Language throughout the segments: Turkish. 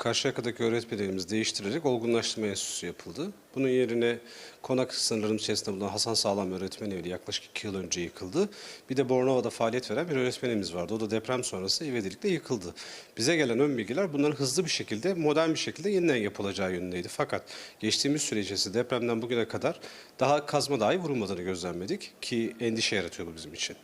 Karşıyaka'daki öğretmenlerimiz değiştirilerek olgunlaştırma enstitüsü yapıldı. Bunun yerine konak sınırlarımız içerisinde bulunan Hasan Sağlam Öğretmen Evi yaklaşık iki yıl önce yıkıldı. Bir de Bornova'da faaliyet veren bir öğretmenimiz vardı. O da deprem sonrası ivedilikle yıkıldı. Bize gelen ön bilgiler bunların hızlı bir şekilde, modern bir şekilde yeniden yapılacağı yönündeydi. Fakat geçtiğimiz süre depremden bugüne kadar daha kazma dahi vurulmadığını gözlemledik ki endişe yaratıyor bu bizim için.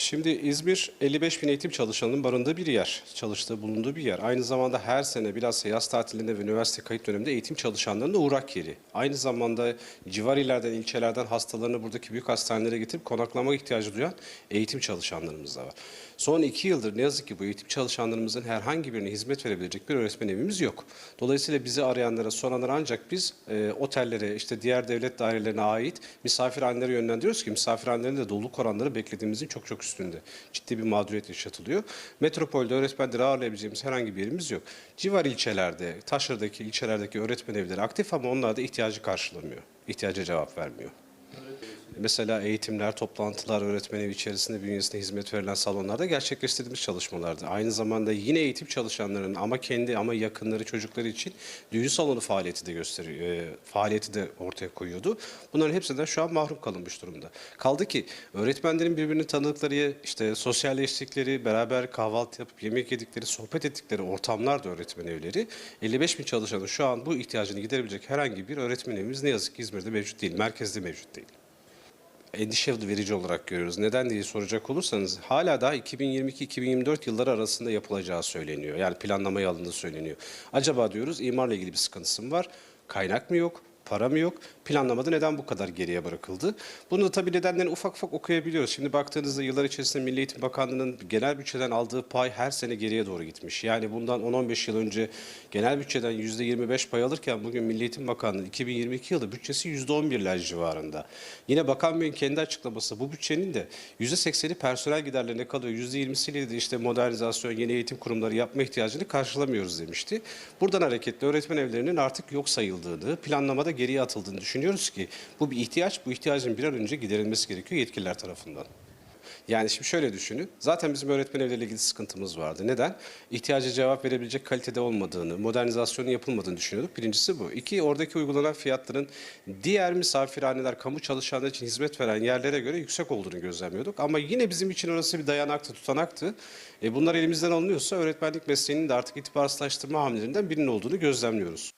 Şimdi İzmir 55 bin eğitim çalışanının barındığı bir yer, çalıştığı, bulunduğu bir yer. Aynı zamanda her sene bilhassa yaz tatilinde ve üniversite kayıt döneminde eğitim çalışanlarının da uğrak yeri. Aynı zamanda civar illerden, ilçelerden hastalarını buradaki büyük hastanelere getirip konaklama ihtiyacı duyan eğitim çalışanlarımız da var. Son iki yıldır ne yazık ki bu eğitim çalışanlarımızın herhangi birine hizmet verebilecek bir öğretmen evimiz yok. Dolayısıyla bizi arayanlara, soranlara ancak biz e, otellere, işte diğer devlet dairelerine ait misafirhanelere yönlendiriyoruz ki misafirhanelerin de doluluk oranları beklediğimizin çok çok üstünde. Ciddi bir mağduriyet yaşatılıyor. Metropolde öğretmenleri ağırlayabileceğimiz herhangi bir yerimiz yok. Civar ilçelerde, taşradaki ilçelerdeki öğretmen evleri aktif ama onlar da ihtiyacı karşılamıyor. İhtiyaca cevap vermiyor. Mesela eğitimler, toplantılar, öğretmen evi içerisinde bünyesinde hizmet verilen salonlarda gerçekleştirdiğimiz çalışmalardı. Aynı zamanda yine eğitim çalışanlarının ama kendi ama yakınları çocukları için düğün salonu faaliyeti de gösteriyor, e, faaliyeti de ortaya koyuyordu. Bunların hepsinden şu an mahrum kalınmış durumda. Kaldı ki öğretmenlerin birbirini tanıdıkları, işte sosyalleştikleri, beraber kahvaltı yapıp yemek yedikleri, sohbet ettikleri ortamlar da öğretmen evleri. 55 bin çalışanın şu an bu ihtiyacını giderebilecek herhangi bir öğretmen evimiz ne yazık ki İzmir'de mevcut değil, merkezde mevcut değil endişe verici olarak görüyoruz. Neden diye soracak olursanız hala daha 2022-2024 yılları arasında yapılacağı söyleniyor. Yani planlamaya alındığı söyleniyor. Acaba diyoruz imarla ilgili bir sıkıntısı mı var? Kaynak mı yok? Para mı yok? Planlamada neden bu kadar geriye bırakıldı? Bunu da tabii nedenlerini ufak ufak okuyabiliyoruz. Şimdi baktığınızda yıllar içerisinde Milli Eğitim Bakanlığı'nın genel bütçeden aldığı pay her sene geriye doğru gitmiş. Yani bundan 10-15 yıl önce genel bütçeden %25 pay alırken bugün Milli Eğitim Bakanlığı 2022 yılı bütçesi %11'ler civarında. Yine Bakan Bey'in kendi açıklaması bu bütçenin de %80'i personel giderlerine kalıyor. %20'siyle de işte modernizasyon, yeni eğitim kurumları yapma ihtiyacını karşılamıyoruz demişti. Buradan hareketle öğretmen evlerinin artık yok sayıldığını, planlamada geriye atıldığını düşünüyoruz ki bu bir ihtiyaç. Bu ihtiyacın bir an önce giderilmesi gerekiyor yetkililer tarafından. Yani şimdi şöyle düşünün. Zaten bizim öğretmen evleriyle ilgili sıkıntımız vardı. Neden? İhtiyaca cevap verebilecek kalitede olmadığını, modernizasyonun yapılmadığını düşünüyorduk. Birincisi bu. İki, oradaki uygulanan fiyatların diğer misafirhaneler, kamu çalışanları için hizmet veren yerlere göre yüksek olduğunu gözlemliyorduk. Ama yine bizim için orası bir dayanaktı, tutanaktı. E bunlar elimizden alınıyorsa öğretmenlik mesleğinin de artık itibarsızlaştırma hamlelerinden birinin olduğunu gözlemliyoruz.